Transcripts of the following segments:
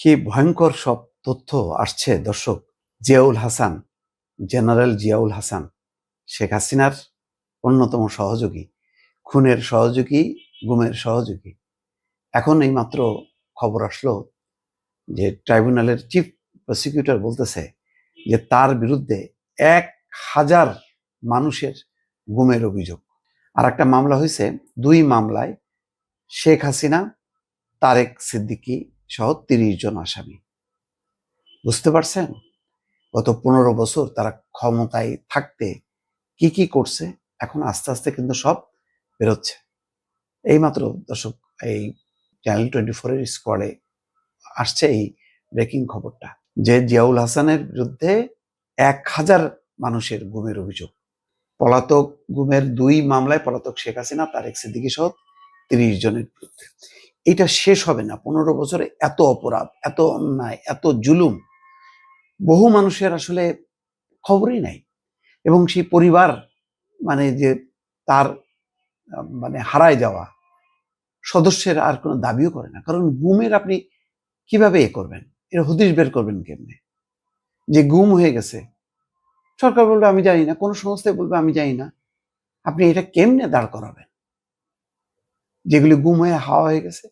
কি ভয়ঙ্কর সব তথ্য আসছে, দর্শক? জিয়াউল হাসান, জেনারেল জিয়াউল হাসান, শেখ হাসিনার অন্যতম সহযোগী, খুনের সহযোগী, গুমের সহযোগী। এখন এই মাত্র খবর আসলো যে ট্রাইব্যুনালের চিফ প্রসিকিউটর বলতেছে যে তার বিরুদ্ধে এক হাজার মানুষের গুমের অভিযোগ। আর একটা মামলা হয়েছে দুই মামলায় শেখ হাসিনা, তারেক সিদ্দিকী সহ তিরিশ জন আসামি। বুঝতে পারছেন? গত পনেরো বছর তারা ক্ষমতায় থাকতে কি কি করছে, এখন আস্তে আস্তে কিন্তু সব বেরোচ্ছে। এইমাত্র দর্শক, এই চ্যানেল টোয়েন্টি ফোরের স্কোয়াডে আসছে এই ব্রেকিং খবরটা যে জিয়াউল হাসানের বিরুদ্ধে এক হাজার মানুষের গুমের অভিযোগ। পলাতক গুমের দুই মামলায় পলাতক শেখ হাসিনা তারেক সিদ্দিকী সহ তিরিশ জনের বিরুদ্ধে। এটা শেষ হবে না। পনেরো বছরে এত অপরাধ, এত অন্যায়, এত জুলুম, বহু মানুষের আসলে খবরই নাই। এবং সেই পরিবার মানে যে তার মানে হারায় যাওয়া, সদস্যের আর কোনো দাবিও করে না। কারণ গুমের আপনি কীভাবে এ করবেন? এর হদিশ বের করবেন কেমনে? যে গুম হয়ে গেছে। সরকার বলবে, আমি জানি না। কোনো সংস্থায় বলবে, আমি জানি না। আপনি এটা কেমনে দাঁড় করাবেন? যেগুলি গুম হয়ে হাওয়া হয়ে গেছে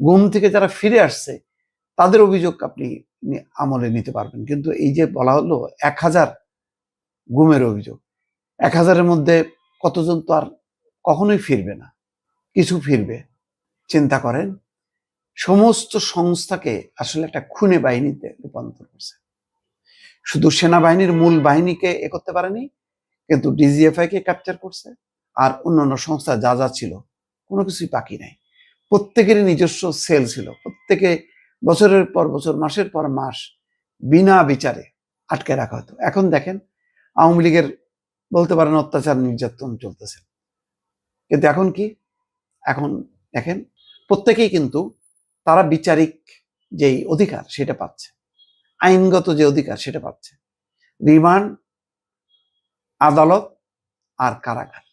গুম থেকে যারা ফিরে আসছে, তাদের অভিযোগ আপনি আমলে নিতে পারবেন। কিন্তু এই যে বলা হলো এক হাজার গুমের অভিযোগ, এক হাজারের মধ্যে কতজন তো আর কখনোই ফিরবে না। কিছু ফিরবে। চিন্তা করেন, সমস্ত সংস্থাকে আসলে একটা খুনে বাহিনীতে রূপান্তর করছে। শুধু সেনাবাহিনীর মূল বাহিনীকে এ করতে পারেনি, কিন্তু ডিজিএফআই কে ক্যাপচার করছে, আর অন্যান্য সংস্থা যা যা ছিল কোনো কিছুই বাকি নাই। প্রত্যেকেরই নিজস্ব সেল ছিল। প্রত্যেকে বছরের পর বছর, মাসের পর মাস বিনা বিচারে আটকে রাখা হতো। এখন দেখেন, আওয়ামী লীগের বলতে পারেন অত্যাচার নির্যাতন চলতেছে। কিন্তু এখন কি? এখন দেখেন, প্রত্যেকেই কিন্তু তারা বিচারিক যেই অধিকার সেটা পাচ্ছে, আইনগত যে অধিকার সেটা পাচ্ছে। রিমান্ড, আদালত আর কারাগার।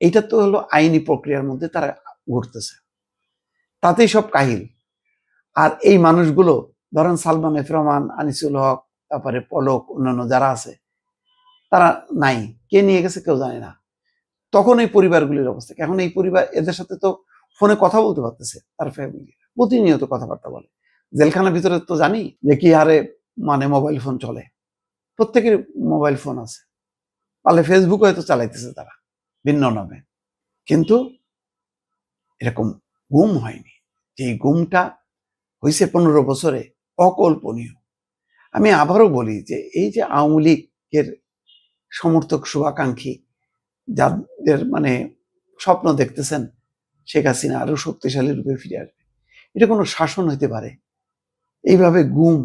এইটা তো হলো আইনি প্রক্রিয়ার মধ্যে তারা ঘুরতেছে। তাতেই সব কাহিল। আর এই মানুষগুলো, ধরেন সালমান রহমান, আনিসুল হক, তারপরে পলক, অন্যান্য যারা আছে, তারা নাই। কে নিয়ে গেছে কেউ জানে না। তখন এই পরিবারগুলির অবস্থা? এখন এই পরিবার, এদের সাথে তো ফোনে কথা বলতে পারতেছে, তার ফ্যামিলি প্রতিনিয়ত কথাবার্তা বলে। জেলখানার ভিতরে তো জানি যে কি হারে মানে মোবাইল ফোন চলে। প্রত্যেকের মোবাইল ফোন আছে। পারলে ফেসবুক হয়তো চালাইতেছে তারা। ভিন্ন নামে। কিন্তু এরকম গুম হয়নি। যে গুমটা হয়েছে পনেরো বছরে অকল্পনীয়। আমি আবারও বলি যে এই যে আওয়ামী লীগের সমর্থক শুভাকাঙ্ক্ষী, যাদের মানে স্বপ্ন দেখতেছেন শেখ হাসিনা আরও শক্তিশালী রূপে ফিরে আসবে, এটা কোনো শাসন হইতে পারে? এইভাবে গুম,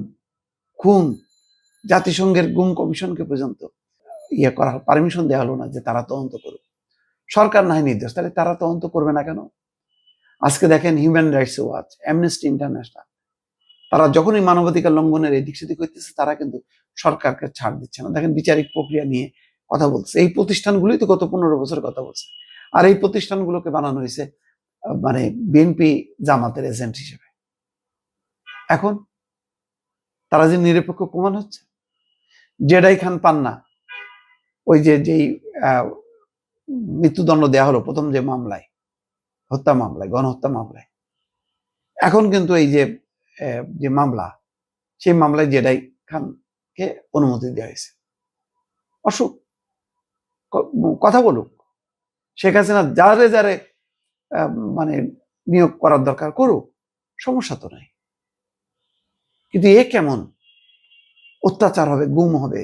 খুন, জাতিসংঘের গুম কমিশনকে পর্যন্ত ইয়ে করা, পারমিশন দেওয়া হলো না যে তারা তদন্ত করুক। সরকার নাই নির্দেশ, তাহলে তারা তদন্ত করবে না কেন? আজকে দেখেন Human Rights Watch Amnesty International তারা যখনই মানবাধিকার লঙ্ঘনের এদিক সেদিক হইতেছে, তারা কিন্তু সরকারকে ছাড় দিচ্ছে না। দেখেন বিচারিক প্রক্রিয়া নিয়ে কথা বলছে এই প্রতিষ্ঠানগুলোই তো গত পনেরো বছর কথা বলছে। আর এই প্রতিষ্ঠানগুলোকে বানানো হয়েছে মানে বিএনপি জামাতের এজেন্ট হিসেবে। এখন তারা যে নিরপেক্ষ প্রমাণ হচ্ছে? জেডাই খান পান্না, ওই যে যেই মৃত্যুদণ্ড দেওয়া হলো প্রথম যে মামলায়, হত্যা মামলায়, গণহত্যা মামলায়। এখন কিন্তু এই যে যে মামলা, সেই মামলায় জেডাই খানকে অনুমতি দেওয়া হয়েছে। অসুখ কথা বলুক, শেখ হাসিনা যারে যারে মানে নিয়োগ করার দরকার করুক, সমস্যা তো নাই। কিন্তু এ কেমন? অত্যাচার হবে, গুম হবে,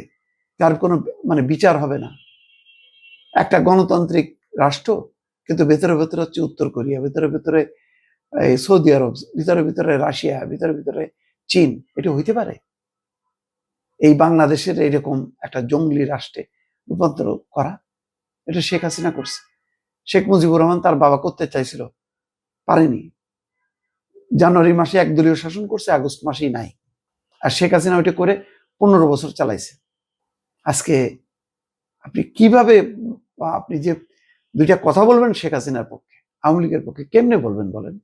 যার কোনো মানে বিচার হবে না। একটা গণতান্ত্রিক রাষ্ট্র, কিন্তু ভেতরে ভেতরে হচ্ছে উত্তর কোরিয়া, ভেতরে ভেতরে এই সৌদি আরব, ভিতরে ভিতরে রাশিয়া, ভিতরে ভিতরে চীন, এটা হইতে পারে? এই বাংলাদেশের এরকম একটা জঙ্গলি রাষ্ট্রে রূপান্তর করা, এটা শেখ হাসিনা করছে। শেখ মুজিবুর রহমান তার বাবা করতে চাইছিল, পারেনি। জানুয়ারি মাসে একদলীয় শাসন করছে, আগস্ট মাসেই নাই। আর শেখ হাসিনা ওইটা করে পনেরো বছর চালাইছে। আজকে আপনি কীভাবে বা আপনি যে দুইটা কথা বলবেন শেখ হাসিনার পক্ষে, আওয়ামী লীগের পক্ষে, কেমনে বলবেন বলেন?